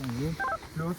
Mhm. Los.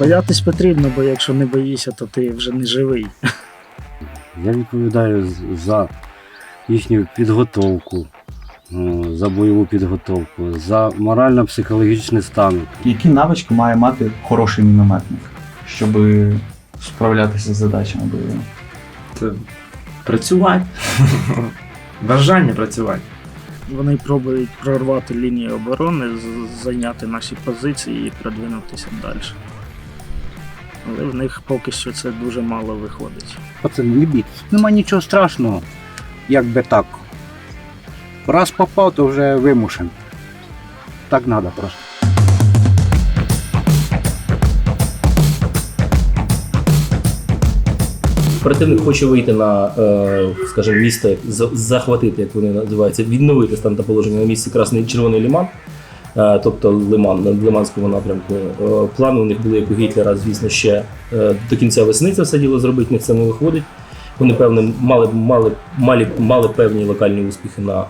Боятись потрібно, бо якщо не боїшся, то ти вже не живий. Я відповідаю за їхню підготовку, е, за бойову підготовку, за морально-психологічний стан. Які навички має мати хороший мінометник, щоб справлятися з задачами бойовими? Це працювати. Бажання працювати. Вони пробують прорвати лінію оборони, зайняти наші позиції і продвинутися далі. Але в них поки що це дуже мало виходить. Пацани, не бійтесь. Нема нічого страшного, як би так. Раз попав, то вже вимушен. Так треба просто. Противник хоче вийти на, е, скажімо, місто, захватити, як вони називаються, відновити стан та положення на місці Красний Червоний Лиман, е, тобто Лиман на Лиманському напрямку. Е, Плани у них були, як у Гітлера, звісно, ще е, до кінця весни це все діло зробити, в них це не виходить. Вони, певне, мали, мали, мали, мали певні локальні успіхи на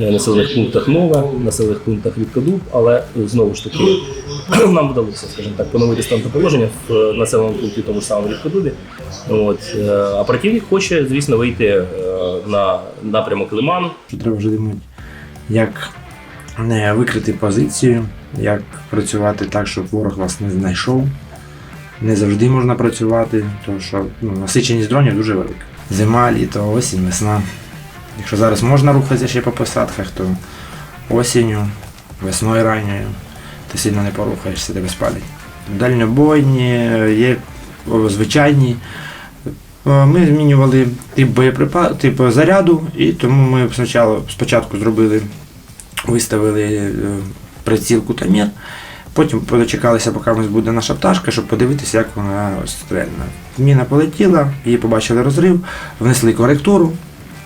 е, населених пунктах Нове, населених пунктах Рідкодуб, але е, знову ж таки нам вдалося, скажімо так, поновити стан та положення в е, населеному пункті тому ж самому Рідкодубі. От, е, а противник хоче, звісно, вийти е, на напрямок Лиману. Треба вже думати, як викрити позицію, як працювати так, щоб ворог вас не знайшов. Не завжди можна працювати, тому що ну, насиченість дронів дуже велика. Зима, літо, осінь, весна. Якщо зараз можна рухатися ще по посадках, то осінню, весною ранньою ти сильно не порухаєшся, тебе спалять. Дальнобойні, є звичайні. Е, Ми змінювали тип боєприпа... тип заряду, і тому ми спочатку зробили, виставили е, приціл кутамір, потім дочекалися, поки в буде наша пташка, щоб подивитися, як вона стрельна. Міна полетіла, її побачили розрив, внесли коректуру.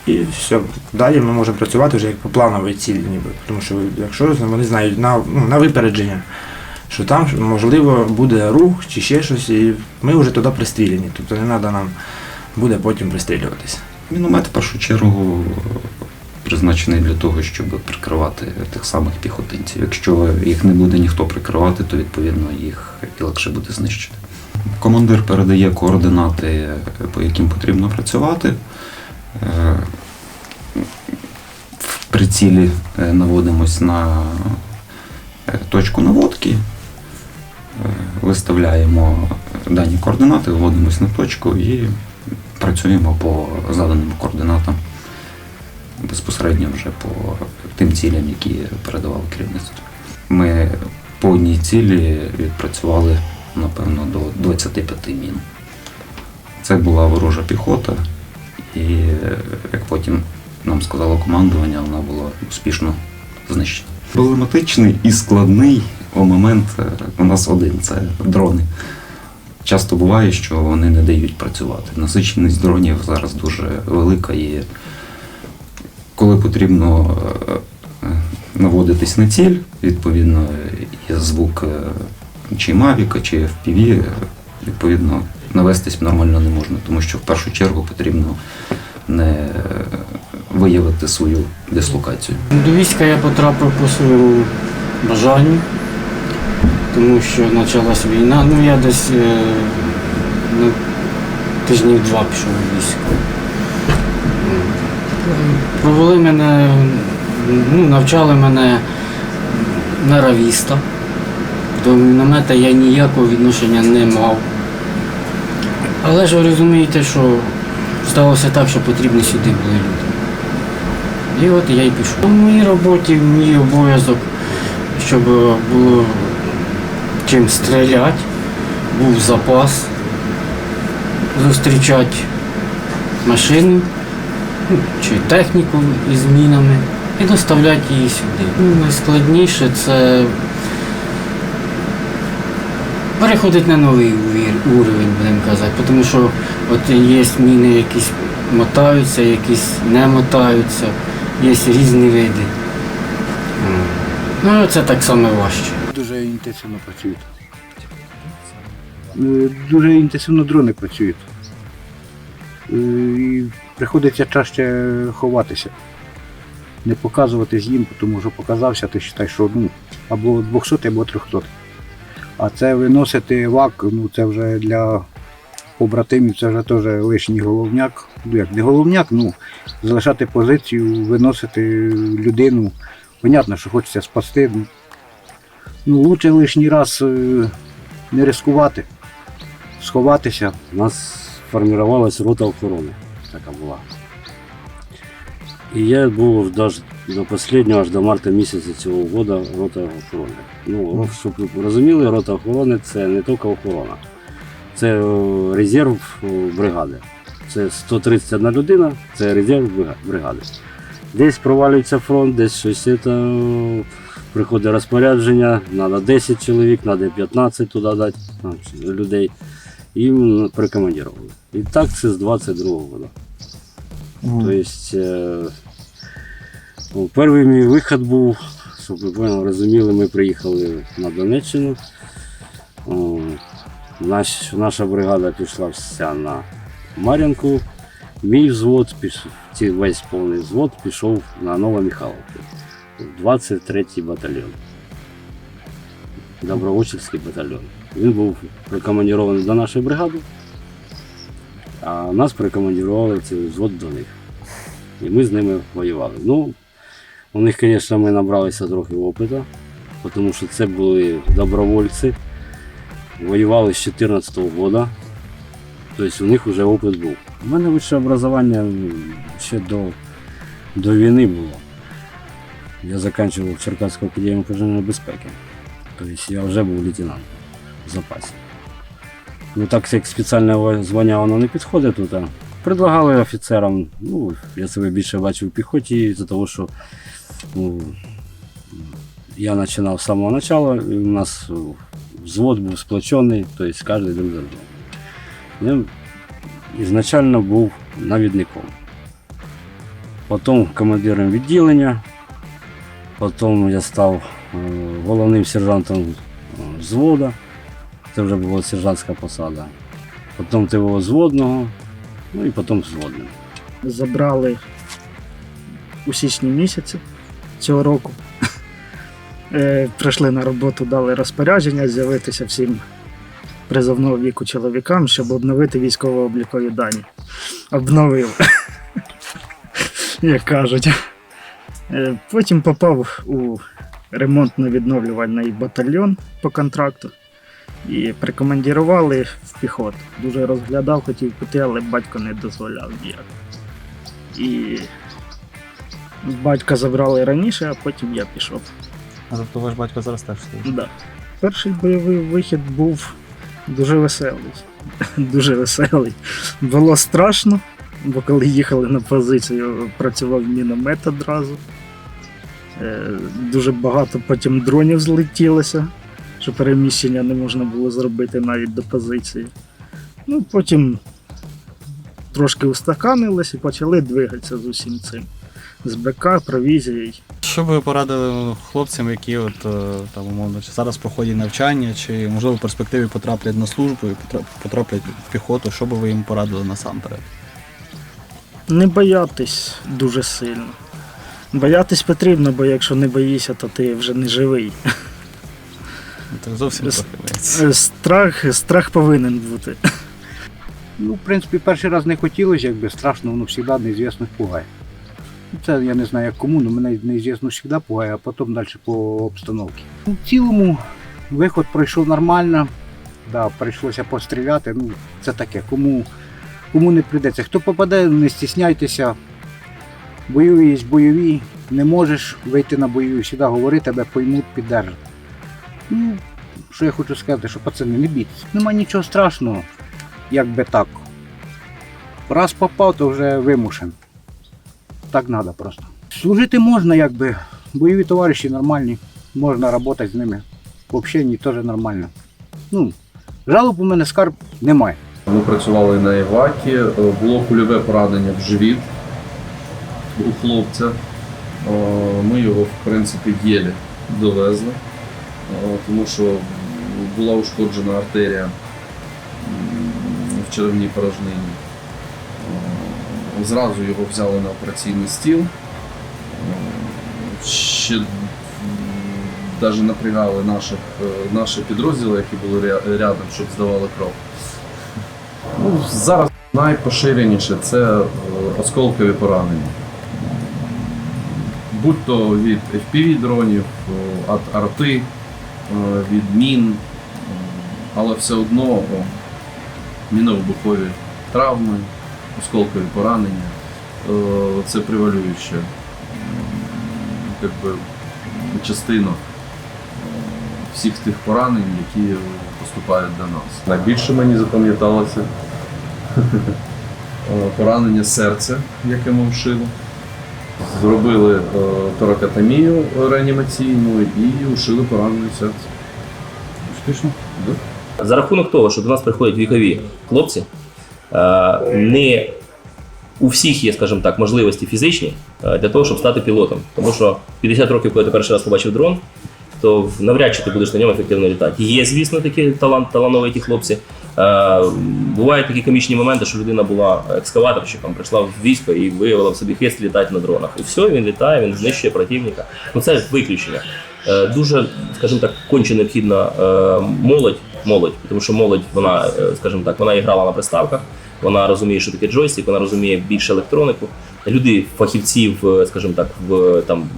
І все, далі ми можемо працювати вже як по плановій цілі, ніби. Тому що якщо вони знають на, ну, на випередження, що там можливо буде рух чи ще щось, і ми вже туди пристріляні. Тобто не треба нам буде потім пристрілюватися. Міномет в першу чергу призначений для того, щоб прикривати тих самих піхотинців. Якщо їх не буде ніхто прикривати, то відповідно їх легше буде знищити. Командир передає координати, по яким потрібно працювати. Е, В прицілі е, наводимось на е, точку наводки, е, виставляємо дані координати, вводимось на точку і працюємо по заданим координатам безпосередньо вже по тим цілям, які передавало керівництво. Ми по одній цілі відпрацювали, напевно, до 25 мін. Це була ворожа піхота, і як потім нам сказало командування, вона була успішно знищена. Проблематичний і складний момент у нас один це дрони. Часто буває, що вони не дають працювати. Насиченість дронів зараз дуже велика і коли потрібно е, е, наводитись на ціль, відповідно, є звук е, чи Мавіка, чи FPV, відповідно, навестись нормально не можна, тому що в першу чергу потрібно не виявити свою дислокацію. До війська я потрапив по своєму бажанню, тому що почалась війна. Ну я десь ну, тижнів два пішов у військо. Провели мене, ну, навчали мене наравіста. До міномета я ніякого відношення не мав. Але ж ви розумієте, що сталося так, що потрібні сюди були люди. І от я й пішов. У моїй роботі мій обов'язок, щоб було чим стріляти, був запас зустрічати машину ну, чи техніку із змінами і доставляти її сюди. Ну, найскладніше це переходить на новий уровень, будемо казати, тому що от є міни, якісь мотаються, якісь не мотаються, є різні види. Ну, це так само важче. Дуже інтенсивно працюють. Е, Дуже інтенсивно дрони працюють. Приходиться чаще ховатися. Не показуватись їм, тому що показався, ти вважай, що ну, або 200, або 300. А це виносити вак, ну це вже для побратимів, це вже теж лишній головняк. Ну як не головняк, ну залишати позицію, виносити людину. Понятно, що хочеться спасти. ну, лучше лишній раз е, не ризикувати, сховатися. У нас формувалась рота охорони, така була. І я був до останнього, аж до марта місяця цього року рота охорони. Ну, щоб ви розуміли, рота охорони це не тільки охорона, це е, резерв е, бригади. Це 131 людина, це резерв брига- бригади. Десь провалюється фронт, десь щось це, приходить розпорядження, треба 10 чоловік, треба 15 туди дати людей. І м, прикомандировали. І так це з 22-го року. Тобто, е, ну, перший мій вихід був, щоб ви розуміли, ми приїхали на Донеччину. Наш, наша бригада пішла вся на Мар'янку. Мій взвод, пішов, весь повний взвод пішов на Новомихайловку. 23-й батальйон. Добровольчий батальйон. Він був прикомандірований до нашої бригади, а нас прикомандірували цей взвод до них. І ми з ними воювали. Ну, у них, звісно, ми набралися трохи опиту, тому що це були добровольці, воювали з 2014 року. Тобто у них вже опит був. У мене вище образування ще до, до війни було. Я закінчував Черкаську академію пожежної безпеки. Тобто я вже був лейтенантом запасі. Ну так як спеціальне звання воно не підходить тут. Предлагали офіцерам, ну, я себе більше бачив в піхоті, з-за того, що ну, я починав з самого початку, і у нас е, взвод був сплочений, тобто кожен друг за другом. Я ізначально був навідником. Потім командиром відділення, потім я став е, головним сержантом е, взвода. Це вже була сержантська посада. Потім ти був зводного, ну і потім взводним. забрали у січні місяці цього року. Е, Прийшли на роботу, дали розпорядження з'явитися всім призовного віку чоловікам, щоб обновити військово-облікові дані. Обновив, як кажуть. Е, Потім попав у ремонтно-відновлювальний батальйон по контракту і прикомандірували в піхоту. Дуже розглядав, хотів піти, але батько не дозволяв ніяк. І батька забрали раніше, а потім я пішов. А Тобто ваш батько зараз теж служить. Да. Перший бойовий вихід був дуже веселий. Дуже веселий. Було страшно, бо коли їхали на позицію, працював міномет одразу. Е, Дуже багато потім дронів злетілося, що переміщення не можна було зробити навіть до позиції. Ну, потім трошки устаканились і почали двигатися з усім цим. З БК, провізією. Що би ви порадили хлопцям, які от е, там умовно чи зараз проходять навчання, чи можливо в перспективі потраплять на службу і потраплять в піхоту, що би ви їм порадили насамперед? Не боятись дуже сильно. Боятись потрібно, бо якщо не боїшся, то ти вже не живий. Це зовсім С- трохи. Страх, страх повинен бути. Ну, в принципі, перший раз не хотілося, якби страшно, воно завжди неізвісно пугає. Ну, Це я не знаю як кому, але мене неізвісно завжди пугає, а потім далі по обстановці. Ну, в цілому виход пройшов нормально. Да, прийшлося постріляти. Ну, це таке, кому, кому не прийдеться. Хто попаде, не стісняйтеся. Бойові є бойові, не можеш вийти на бойові, завжди говори, тебе поймуть, піддержать. Ну, що я хочу сказати, що пацани, не бійтесь. Нема нічого страшного, як би так. Раз попав, то вже вимушен. Так треба просто. Служити можна, якби. Бойові товариші нормальні, можна працювати з ними. В общенні теж нормально. Ну, жалоб у мене скарб немає. Ми працювали на Івакі, е, було кульове поранення в живіт у хлопця. Е, Ми його, в принципі, єлі довезли, тому що була ушкоджена артерія в черевній порожнині. Е, Зразу його взяли на операційний стіл. Е, Ще навіть напрягали наших, е, наші підрозділи, які були рядом, щоб здавали кров. Ну, зараз найпоширеніше це е, осколкові поранення. Будь то від FPV-дронів, е, від арти, е, від мін, е, але все одно міновибухові травми, осколкові поранення е, це превалююча м, би, частина е, всіх тих поранень, які поступають до нас. Найбільше мені запам'яталося е, поранення серця, яке ми вшили. Зробили е, торакотомію реанімаційну і ушили поранення серця. Успішно? Да. За рахунок того, що до нас приходять вікові хлопці, е, не у всіх є, скажімо так, можливості фізичні е, для того, щоб стати пілотом. Тому що 50 років, коли ти перший раз побачив дрон, то навряд чи ти будеш на ньому ефективно літати. Є, звісно, такі талант, талановиті хлопці. Е, бувають такі комічні моменти, що людина була екскаваторщиком, прийшла в військо і виявила в собі хист літати на дронах. І все, він літає, він знищує противника. Ну це виключення. Е, дуже, скажімо так, конче необхідна е, молодь, молодь, тому що молодь, вона, скажімо так, вона і грала на приставках, вона розуміє, що таке джойстик, вона розуміє більше електронику. Люди, фахівці в, скажімо так, в там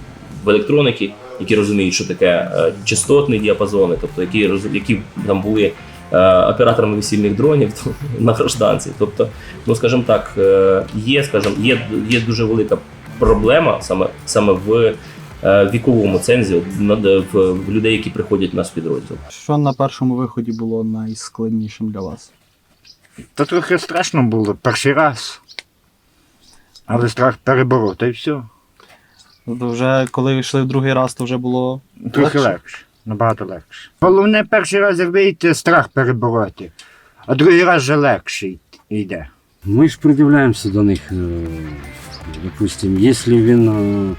в електроніки, які розуміють, що таке частотні діапазони, тобто які які там були операторами весільних дронів на гражданці. Тобто, ну скажімо так, е, є, скажімо, є, є дуже велика проблема саме саме в е, віковому цензі в, в людей, які приходять в наш підрозділ. Що на першому виході було найскладнішим для вас? Та трохи страшно було перший раз. Але страх переборов, та й все. Вже коли йшли в другий раз, то вже було Трохи легше? легше. Набагато легше. Головне перший раз як вийти, страх перебороти, а другий раз вже легше йде. Ми ж придивляємося до них. е, Допустим, якщо він е,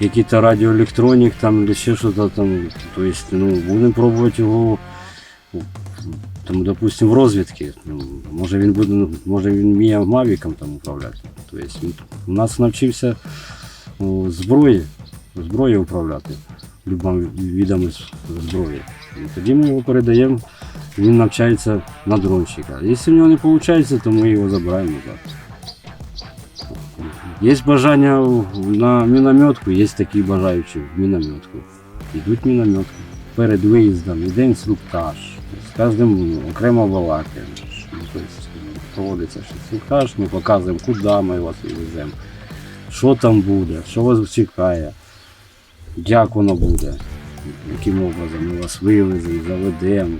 який-то радіоелектронік там, чи ще щось там, то есть, ну, будемо пробувати його. Там, допустим, в розвідки. Ну, може він буде, може він вміє мавіком там управляти. То есть, він у нас навчився зброї, зброю управляти любими видами зброї. І тоді ми його передаємо, він навчається на дронщика. Якщо в нього не виходить, то ми його забираємо назад. Є бажання на мінометку, є такі бажаючі в мінометку. Йдуть в мінометку. Перед виїздом йде інструктаж. З кожним окремо балакаємо. Ну, проводиться інструктаж, ми показуємо, куди ми вас веземо, що там буде, що вас чекає, як воно буде, яким образом ми вас вивеземо, заведемо,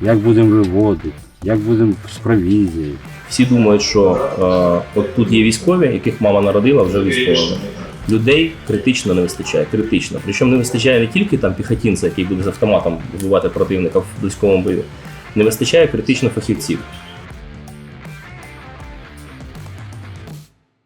як будемо виводити, як будемо з провізією. Всі думають, що е, от тут є військові, яких мама народила вже військовими. Людей критично не вистачає, критично. Причому не вистачає не тільки там піхотінця, який буде з автоматом вбивати противника в близькому бою. Не вистачає критично фахівців.